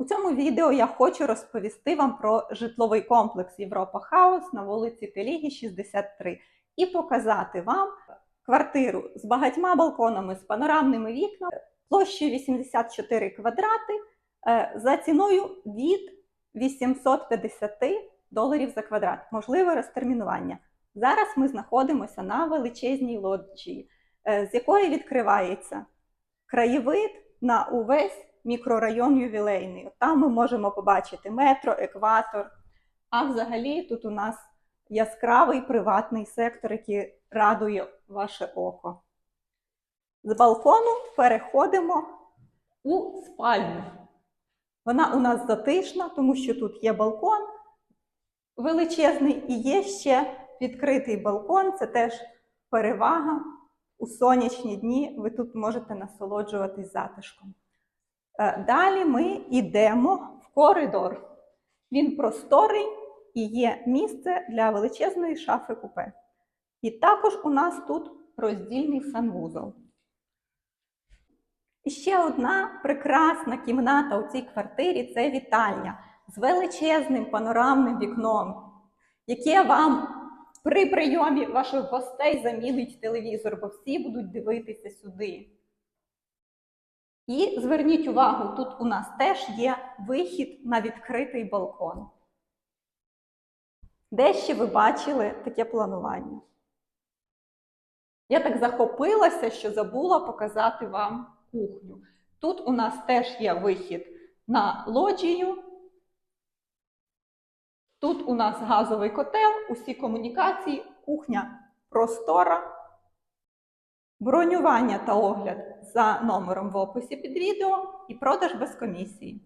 У цьому відео я хочу розповісти вам про житловий комплекс Європа Хаус на вулиці Телігі 63 і показати вам квартиру з багатьма балконами, з панорамними вікнами, площею 84 квадрати е, за ціною від 850 доларів за квадрат. Можливе розтермінування. Зараз ми знаходимося на величезній лоджії, е, з якої відкривається краєвид на увесь мікрорайон ювілейний. Там ми можемо побачити метро, екватор. А взагалі тут у нас яскравий приватний сектор, який радує ваше око. З балкону переходимо у спальню. Вона у нас затишна, тому що тут є балкон величезний і є ще відкритий балкон. Це теж перевага. У сонячні дні ви тут можете насолоджуватись затишком. Е, Далі ми йдемо в коридор. Він просторий і є місце для величезної шафи купе. І також у нас тут роздільний санвузол. І ще одна прекрасна кімната у цій квартирі це вітальня з величезним панорамним вікном, яке вам при прийомі ваших гостей замінить телевізор, бо всі будуть дивитися сюди. І зверніть увагу, тут у нас теж є вихід на відкритий балкон. Де ще ви бачили таке планування? Я так захопилася, що забула показати вам кухню. Тут у нас теж є вихід на лоджію. Тут у нас газовий котел, усі комунікації, кухня простора. Бронювання та огляд за номером в описі під відео і продаж без комісії.